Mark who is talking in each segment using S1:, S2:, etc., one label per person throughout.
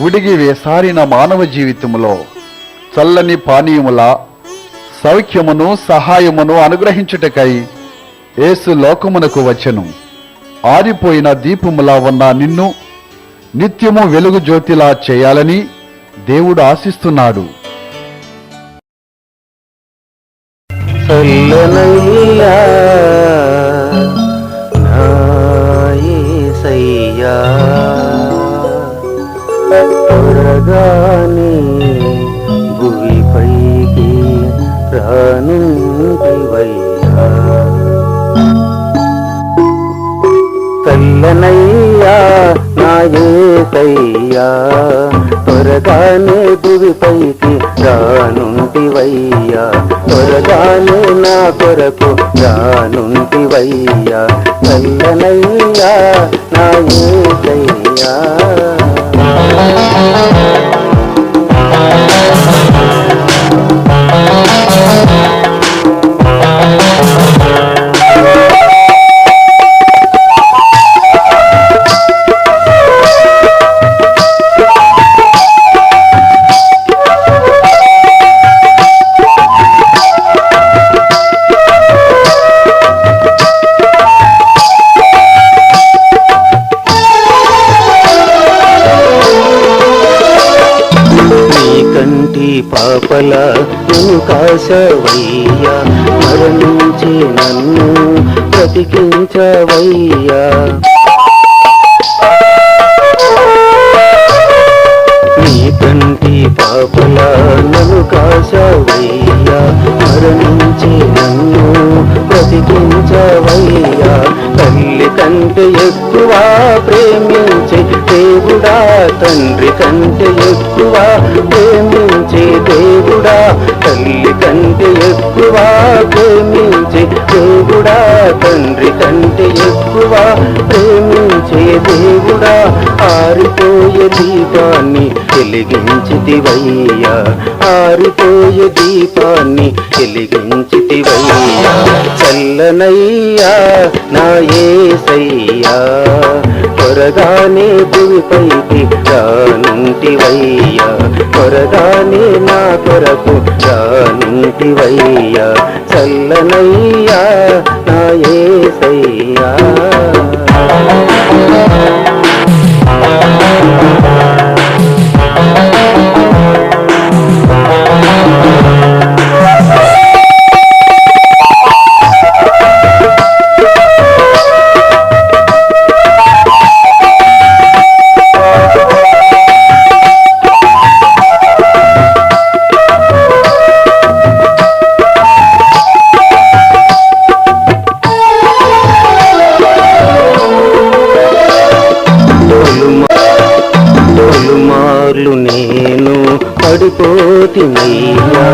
S1: ఉడిగి వేసారిన మానవ జీవితములో చల్లని పానీయముల సౌఖ్యమును సహాయమును అనుగ్రహించుటకై ఏసు లోకమునకు వచ్చెను. ఆరిపోయిన దీపములా ఉన్న నిన్ను నిత్యము వెలుగు జ్యోతిలా చేయాలని దేవుడు ఆశిస్తున్నాడు.
S2: చల్లనయ్యా నా యేసయ్యా త్వరగానే భూమిపైకి రానుంటివయ్యా చల్లనయ్యా నా యేసయ్యా త్వరగానే భూమిపైకి రానుంటివయ్యా త్వరగానే నా కొరకు రానుంటివయ్యా చల్లనయ్యా నా పాపల నన్ను కాశవయ్యా మరణించి నన్ను బ్రతికించవయ్యా. నీ కంటి పాపల నన్ను కాశవయ్యా మరణించి నన్ను బ్రతికించవయ్యా. తల్లి కంటే ఎక్కువ ప్రేమించే దేవుడా తండ్రి కంటే ఎక్కువ ప్రేమించే దేవుడా తల్లి కంటే ఎక్కువ ప్రేమించే దేవుడా తండ్రి కంటే ఎక్కువ ప్రేమించే దేవుడా. ఆరిపోయే దీపాన్ని వెలిగించితివయ్యా ఆరిపోయే దీపాన్ని వెలిగించితివయ్యా. చల్లనయ్యా నా ఏసయ్యా త్వరగానే భూమిపైకి రానుంటివయ్యా. త్వరగానే నా కొరకు రానుంటివయ్యా. చల్లనయ్యా నా ఏసయ్యా పడిపోతినయ్యా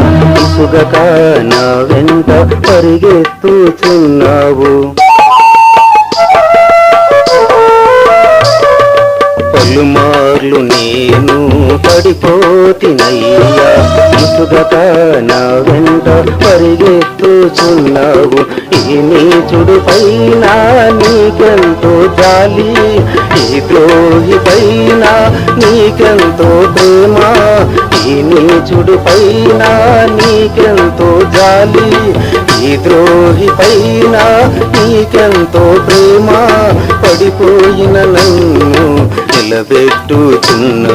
S2: ఇసుగక నా వెంట పరిగెత్తుచున్నావు. పలుమార్లు నేను పడిపోతినయ్యా. ఇసుగక నా వెంట పరిగెత్తుచున్నావు. ఈ నీచుడు పైన నీకెంతో జాలి ఈ ద్రోహి పైన నీకెంతో ప్రేమ. ఈ నీచుడు పైన నీకెంతో జాలి ఈ ద్రోహి పైన నీకెంతో ప్రేమ పడిపోయిన నన్ను నిలబెట్టుచున్న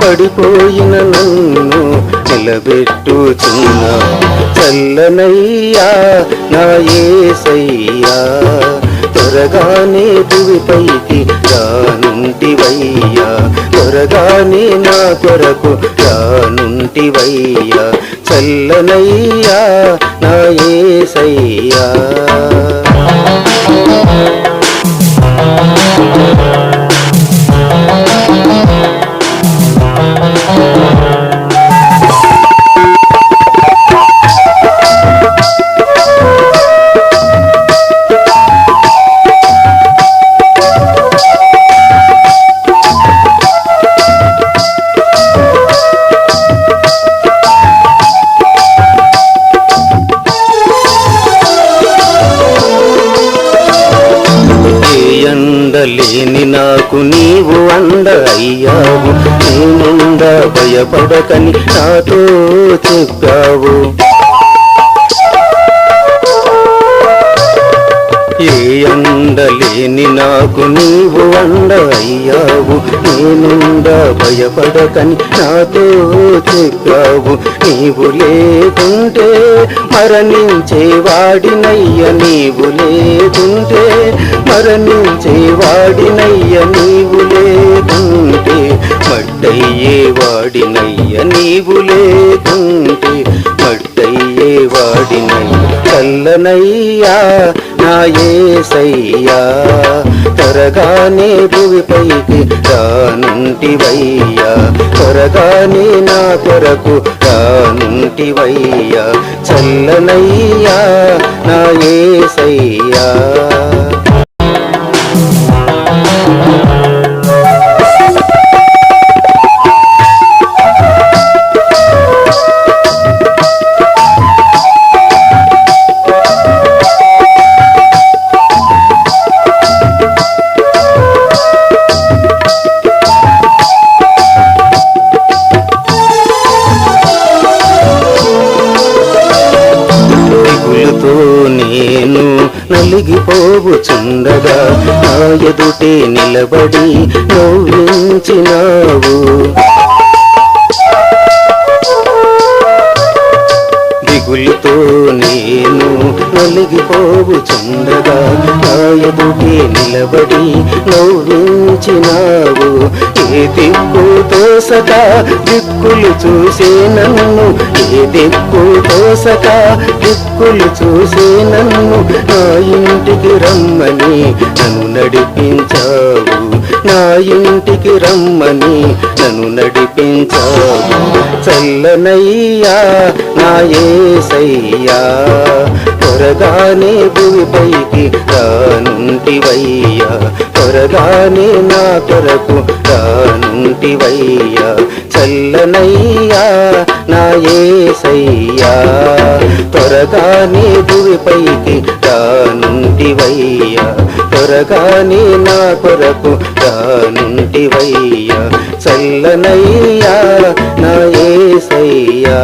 S2: పడిపోయిన నన్ను నిలబెట్టుచున్న చల్లనయ్యా నా ఏసయ్యా త్వరగానే భూమిపైకి రానుంటివయ్యా. త్వరగానే నా కొరకు రానుంటివయ్యా. చల్లనయ్యా నా ఏసయ్యా. నాకు నీవు అందయ్యావు అయ్యావు నేనుండ భయపడకని నాతో చెప్పావు. అండలేని నాకు నీవు అండ అయ్యావు నేనుండ భయపడకని నాతో చెప్పావు. నీవు లేకుంటే మరణించేవాడినయ్య నీవు లేకుంటే మరణించేవాడినయ్య నీవు లేకుంటే మట్టయ్యేవాడినయ్య నీవు లేకుంటే మట్టయ్యే కల్లనయ్యా ఏసయ్యా త్వరగానే భూమిపైకి రానుంటివయ్యా. త్వరగానే నా కొరకు రానుంటివయ్యా. చల్లనయ్యా నా ఏసయ్యా నా ఎదుటే నిలబడి నవ్వించినావు. దిగులుతో నేను నలిగిపోవుచుండగా నా ఎదుటే నిలబడి నవ్వించినావు. ఏ దిక్కు తోసక దిక్కులు చూసే నన్ను ఏ దిక్కు తోసక దిక్కులు చూసే నన్ను నా ఇంటికి రమ్మని నన్ను నడిపించావు. నా ఇంటికి రమ్మని నన్ను నడిపించావు. చల్లనయ్యా నా ఏసయ్యా త్వరగానే భూమిపైకి రానుంటివయ్యా. త్వరగానే నా కొరకు రానుంటివయ్యా. చల్లనయ్యా నా ఏసయ్యా త్వరగానే భూమిపైకి రానుంటివయ్యా. త్వరగానే నా కొరకు నుంటివయ్యా చల్లనయ్యా నా ఏసయ్యా.